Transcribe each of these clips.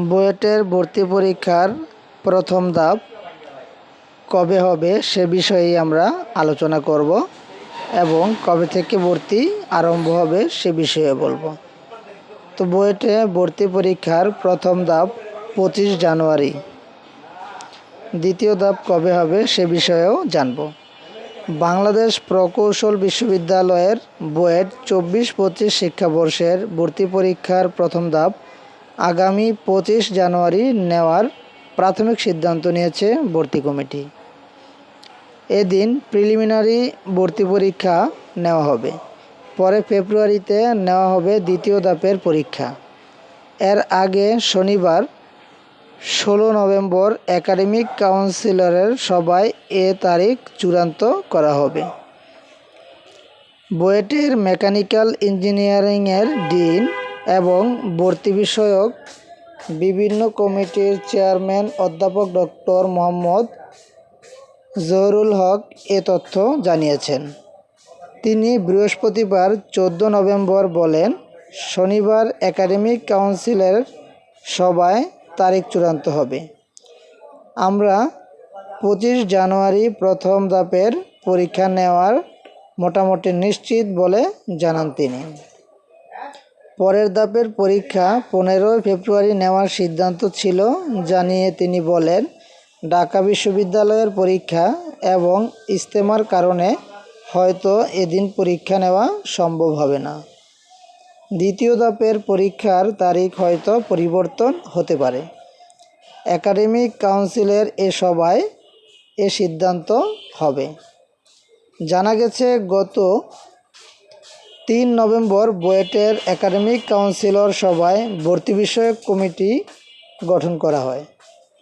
বুয়েটের ভর্তি পরীক্ষার প্রথম ধাপ কবে হবে সে বিষয়েই আমরা আলোচনা করব এবং কবে থেকে ভর্তি আরম্ভ হবে সে বিষয়ে বলব। তো বুয়েটে ভর্তি পরীক্ষার প্রথম ধাপ পঁচিশ জানুয়ারি। দ্বিতীয় ধাপ কবে হবে সে বিষয়েও জানব। বাংলাদেশ প্রকৌশল বিশ্ববিদ্যালয়ের বুয়েট চব্বিশ পঁচিশ শিক্ষাবর্ষের ভর্তি পরীক্ষার প্রথম ধাপ আগামী পঁচিশ জানুয়ারি নেওয়ার প্রাথমিক সিদ্ধান্ত নিয়েছে ভর্তি কমিটি। এদিন প্রিলিমিনারি ভর্তি পরীক্ষা নেওয়া হবে। পরে ফেব্রুয়ারিতে নেওয়া হবে দ্বিতীয় ধাপের পরীক্ষা। এর আগে শনিবার ষোলো নভেম্বর একাডেমিক কাউন্সিলরের সভায় এ তারিখ চূড়ান্ত করা হবে। বুয়েটের মেকানিক্যাল ইঞ্জিনিয়ারিংয়ের ডিন এবং ভর্তি বিষয়ক বিভিন্ন কমিটির চেয়ারম্যান অধ্যাপক ডক্টর মোহাম্মদ জহুরুল হক এ তথ্য জানিয়েছেন। তিনি বৃহস্পতিবার চোদ্দ নভেম্বর বলেন, শনিবার একাডেমিক কাউন্সিলের সভায় তারিখ চূড়ান্ত হবে। আমরা পঁচিশ জানুয়ারি প্রথম ধাপের পরীক্ষা নেওয়ার মোটামুটি নিশ্চিত বলে জানান তিনি। পরের ধাপের পরীক্ষা পনেরোই ফেব্রুয়ারি নেওয়ার সিদ্ধান্ত ছিল, জানিয়ে তিনি বলেন, ঢাকা বিশ্ববিদ্যালয়ের পরীক্ষা এবং ইস্তেমার কারণে হয়তো এদিন পরীক্ষা নেওয়া সম্ভব হবে না। দ্বিতীয় ধাপের পরীক্ষার তারিখ হয়তো পরিবর্তন হতে পারে। একাডেমিক কাউন্সিলের এ সভায় এ সিদ্ধান্ত হবে। জানা গেছে, গত তিন নভেম্বর বুয়েটের একাডেমিক কাউন্সিলর সভায় ভর্তি বিষয়ক কমিটি গঠন করা হয়।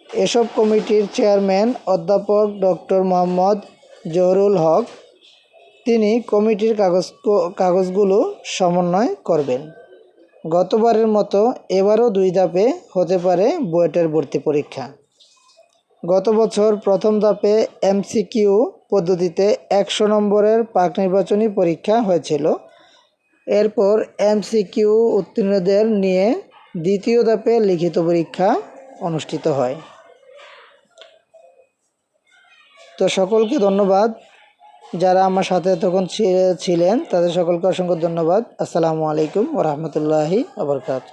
এসব কমিটির চেয়ারম্যান অধ্যাপক ডক্টর মোহাম্মদ জহুরুল হক। তিনি কমিটির কাগজ, কাগজগুলো সমন্বয় করবেন। গতবারের মতো এবারও দুই ধাপে হতে পারে বুয়েটের ভর্তি পরীক্ষা। গত বছর প্রথম ধাপে এমসিকিউ পদ্ধতিতে একশো নম্বরের পাক নির্বাচনী পরীক্ষা হয়েছিল। এরপর এমসিকিউ উত্তীর্ণদের নিয়ে দ্বিতীয় ধাপে লিখিত পরীক্ষা অনুষ্ঠিত হয়। তো সকলকে ধন্যবাদ। যারা আমার সাথে তখন ছিলেন, তাদের সকলকে অসংখ্য ধন্যবাদ। আসসালামু আলাইকুম ওরহামতুল্লাহি আবরকাত